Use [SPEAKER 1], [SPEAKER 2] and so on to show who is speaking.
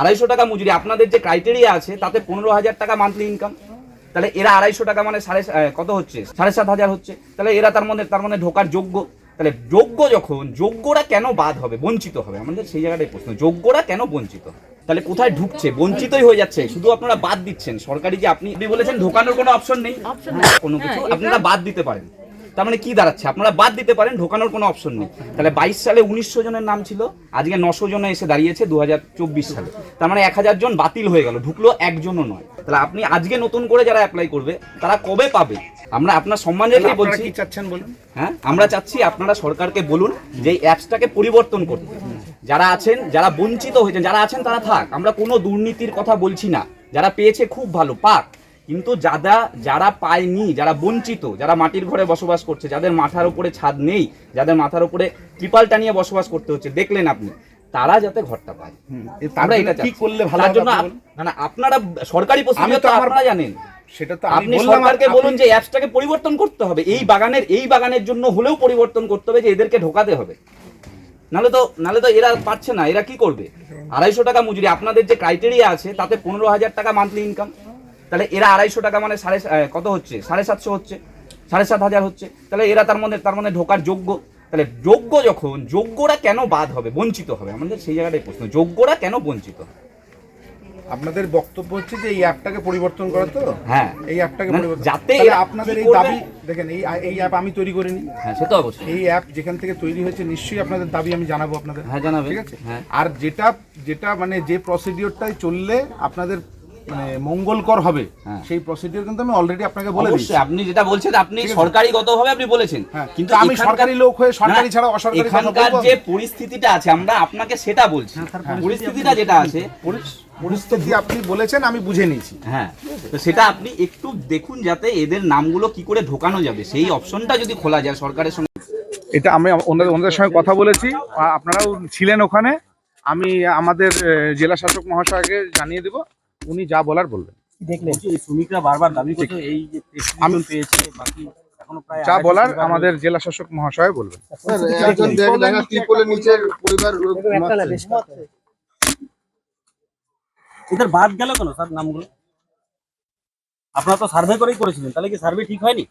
[SPEAKER 1] আড়াইশো টাকা মজুরি। আপনাদের যে ক্রাইটেরিয়া আছে তাতে পনেরো হাজার টাকা মান্থলি ইনকাম তাহলে এরা আড়াইশো টাকা মানে সাড়ে কত হচ্ছে? সাড়ে সাত হাজার হচ্ছে। তাহলে এরা তার মধ্যে তার মধ্যে ঢোকার যোগ্য তাহলে যোগ্য যখন যোগ্যরা কেন বাদ হবে? বঞ্চিত হবে। আমাদের সেই জায়গাটাই প্রশ্ন। যোগ্যরা কেন বঞ্চিত তাহলে কোথায় ঢুকছে? বঞ্চিতই হয়ে যাচ্ছে। শুধু আপনারা বাদ দিচ্ছেন। সরকারি যে আপনি আপনি বলেছেন ঢোকানোর কোনো অপশন নেই। কোনো কিছু আপনারা বাদ দিতে পারেন। তার মানে কি দাঁড়াচ্ছে? আপনারা বাদ দিতে পারেন ঢোকানোর কোনো অপশন নেই। তাহলে বাইশ সালে উনিশশো জনের নাম ছিল আজকে নশো জনে এসে দাঁড়িয়েছে দুহাজার চব্বিশ সালে। তার মানে এক হাজার জন বাতিল হয়ে গেল ঢুকলো একজনও নয়। তাহলে আপনি আজকে নতুন করে যারা অ্যাপ্লাই করবে তারা কবে পাবে? আমরা আপনার সম্মান রেখেই বলছি।
[SPEAKER 2] চাচ্ছেন বলুন?
[SPEAKER 1] হ্যাঁ আমরা চাচ্ছি আপনারা সরকারকে বলুন যে এই অ্যাপসটাকে পরিবর্তন করতে। যারা আছেন যারা বঞ্চিত হয়েছেন যারা আছেন তারা থাক। আমরা কোনো দুর্নীতির কথা বলছি না। যারা পেয়েছে খুব ভালো পাক। কিন্তু যারা যারা পায়নি যারা বঞ্চিত যারা মাটির ঘরে বসবাস করছে যাদের মাথার উপরে ছাদ নেই যাদের মাথার উপরে ত্রিপাল টানিয়ে বসবাস করতে হচ্ছে দেখলেন আপনি তারা যাতে ঘরটা পায়।
[SPEAKER 2] তার
[SPEAKER 1] আমরা এটা
[SPEAKER 2] কি করলে ভালো
[SPEAKER 1] জন্য? না না আপনারা সরকারি
[SPEAKER 2] আমি তো
[SPEAKER 1] আপনারা জানেন।
[SPEAKER 2] সেটা তো
[SPEAKER 1] আপনি
[SPEAKER 2] বললাম
[SPEAKER 1] সরকারকে বলুন যে অ্যাপসটাকে পরিবর্তন করতে হবে। এই বাগানের এই বাগানের জন্য হলেও পরিবর্তন করতে হবে যে এদেরকে ঢোকাতে হবে। নাহলে তো নাহলে তো এরা পাচ্ছে না এরা কি করবে? আড়াইশো টাকা মজুরি। আপনাদের যে ক্রাইটেরিয়া আছে তাতে পনেরো হাজার টাকা মান্থলি ইনকাম তাহলে এরা আড়াইশো টাকা মানে সাড়ে কত হচ্ছে? সাড়ে সাতশো হচ্ছে। সাড়ে সাত হাজার হচ্ছে। তাহলে এরা তার মধ্যে তার মধ্যে ঢোকার যোগ্য তাহলে যোগ্য যখন যোগ্যরা কেন বাদ হবে? বঞ্চিত হবে। আমাদের সেই জায়গাটাই প্রশ্ন। যোগ্যরা কেন বঞ্চিত হবে?
[SPEAKER 2] আপনাদের বক্তব্য হচ্ছে যে এই অ্যাপটাকে পরিবর্তন করা তো?
[SPEAKER 1] হ্যাঁ।
[SPEAKER 2] এই অ্যাপটাকে
[SPEAKER 1] মানে যাতে
[SPEAKER 2] আপনাদের এই দাবি দেখেন এই এই অ্যাপ আমি তৈরি করিনি।
[SPEAKER 1] হ্যাঁ সে তো অবশ্যই।
[SPEAKER 2] এই অ্যাপ যেখান থেকে তৈরি হয়েছে নিশ্চয়ই আপনাদের দাবি আমি জানাব আপনাদের।
[SPEAKER 1] হ্যাঁ জানাবেন।
[SPEAKER 2] ঠিক আছে?
[SPEAKER 1] হ্যাঁ।
[SPEAKER 2] আর যেটা যেটা মানে যে প্রসিডিওরটাই চললে আপনাদের মানে মঙ্গলকর হবে
[SPEAKER 1] হ্যাঁ।
[SPEAKER 2] সেই প্রসিডিওর কিন্তু আমি অলরেডি আপনাকে বলে
[SPEAKER 1] অবশ্যই আপনি যেটা বলছেন আপনি
[SPEAKER 2] ঠিক আছে।
[SPEAKER 1] সরকারি গতভাবে আপনি বলেছেন।
[SPEAKER 2] হ্যাঁ,
[SPEAKER 1] কিন্তু
[SPEAKER 2] আমি সরকারি লোক হয়ে সরকারি ছাড়া অসরকারি
[SPEAKER 1] এখানকার যে পরিস্থিতিটা আছে আমরা আপনাকে সেটা বলছি। পরিস্থিতিটা যেটা আছে
[SPEAKER 2] পরিস্থিতি আপনি বলেছেন আমি বুঝে নিয়েছি।
[SPEAKER 1] হ্যাঁ তো সেটা আপনি একটু দেখুন যাতে এদের নামগুলো কি করে ঢোকানো যাবে। সেই অপশনটা যদি খোলা যায় সরকারের সঙ্গে
[SPEAKER 2] এটা আমি ওনাদের ওনাদের সঙ্গে কথা বলেছি। আপনারাও ছিলেন ওখানে। আমি আমাদের জেলা শাসক মহাশয়কে জানিয়ে দেব। উনি যা বলার বলবেন।
[SPEAKER 3] এই শ্রমিকরা বারবার দাবি করছে এই যে
[SPEAKER 2] আমি-
[SPEAKER 3] পেয়েছে বাকি
[SPEAKER 2] যা বলার আমাদের জেলা শাসক মহাশয় বলবেন।
[SPEAKER 3] এদের বাদ গেল কেন স্যার নামগুলো? আপনারা তো সার্ভে করেই করেছিলেন তাহলে কি সার্ভে ঠিক হয়নি?